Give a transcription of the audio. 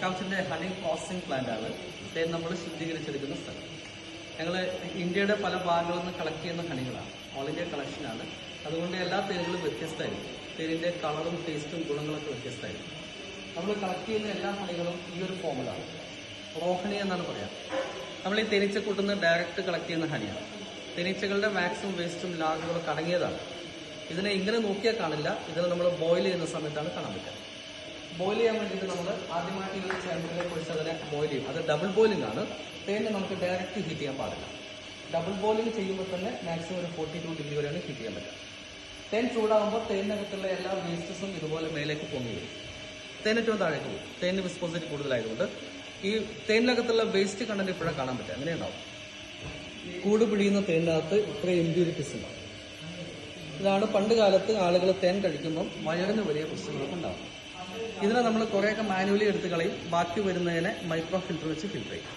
മെക്കാംസിന്റെ honey processing plant ആണ്. തേൻ നമ്മൾ ശുദ്ധീകരിച്ചെടുക്കുന്ന സ്ഥലം. ഞങ്ങൾ ഇന്ത്യയുടെ പല ഭാഗങ്ങളിൽ നിന്ന് കളക്ട് ചെയ്യുന്ന ഹണികളാണ്. ഓൾ ഇന്ത്യ കളക്ഷനാണ് അതുകൊണ്ട് എല്ലാ തേനുകളും വ്യത്യസ്തമായിരിക്കും. തേനിന്റെ കളറും ടേസ്റ്റും ഗുണങ്ങളൊക്കെ വ്യത്യസ്തമായിരിക്കും. നമ്മൾ കളക്ട് ചെയ്യുന്ന എല്ലാ ഹണികളും ഈ ഒരു ഫോമിലാണ് റോഹണി എന്നാണ് പറയാം. നമ്മൾ ഈ തേനീച്ചക്കൂട്ടുന്ന ഡയറക്റ്റ് കളക്ട് ചെയ്യുന്ന ഹണിയാണ്. തേനീച്ചകളുടെ മാക്സിമം വേസ്റ്റും ലാഗുകളും അടങ്ങിയതാണ്. ഇതിനെ ഇങ്ങനെ നോക്കിയാൽ കാണില്ല. ഇതിനെ നമ്മൾ ബോയിൽ ചെയ്യുന്ന സമയത്താണ് കാണാൻ പറ്റുക. ബോയിൽ ചെയ്യാൻ വേണ്ടിയിട്ട് നമ്മൾ ആദ്യമായിട്ട് ഈ ഒരു ചേമ്പറിലേക്ക് ഒഴിച്ച് അതിനെ ബോയിൽ ചെയ്യും. അത് ഡബിൾ ബോയിലിംഗ് ആണ്. തേനെ നമുക്ക് ഡയറക്റ്റ് ഹീറ്റ് ചെയ്യാൻ പാടില്ല. ഡബിൾ ബോയിലിംഗ് ചെയ്യുമ്പോൾ തന്നെ മാക്സിമം ഒരു ഫോർട്ടി ടു ഡിഗ്രി വരെയാണ് ഹീറ്റ് ചെയ്യാൻ പറ്റുക. തേൻ ചൂടാകുമ്പോൾ തേനിനകത്തുള്ള എല്ലാ വേസ്റ്റസും ഇതുപോലെ മേലേക്ക് പൊങ്ങി വരും. തേനറ്റവും താഴേക്ക് പോകും. തേനിന് വിസ്പോസിറ്റി കൂടുതലായതുകൊണ്ട് ഈ തേനിനകത്തുള്ള വേസ്റ്റ് കണ്ടന്റ് ഇപ്പോഴാണ് കാണാൻ പറ്റുക. അങ്ങനെ ഉണ്ടാവും? കൂട് പിടിയുന്ന തേനിനകത്ത് ഇത്രയും ഇമ്പ്യൂരിറ്റീസ് ഉണ്ടാവും. ഇതാണ് പണ്ട് കാലത്ത് ആളുകൾ തേൻ കഴിക്കുമ്പോൾ വയറിന് വലിയ പ്രശ്നങ്ങളൊക്കെ ഉണ്ടാവും. ഇതിനെ നമ്മൾ കുറേയൊക്കെ മാനുവലി എടുത്ത് കളയും. ബാക്കി വരുന്നതിനെ മൈക്രോ ഫിൽറ്റർ വെച്ച് ഫിൽറ്റർ ചെയ്യും.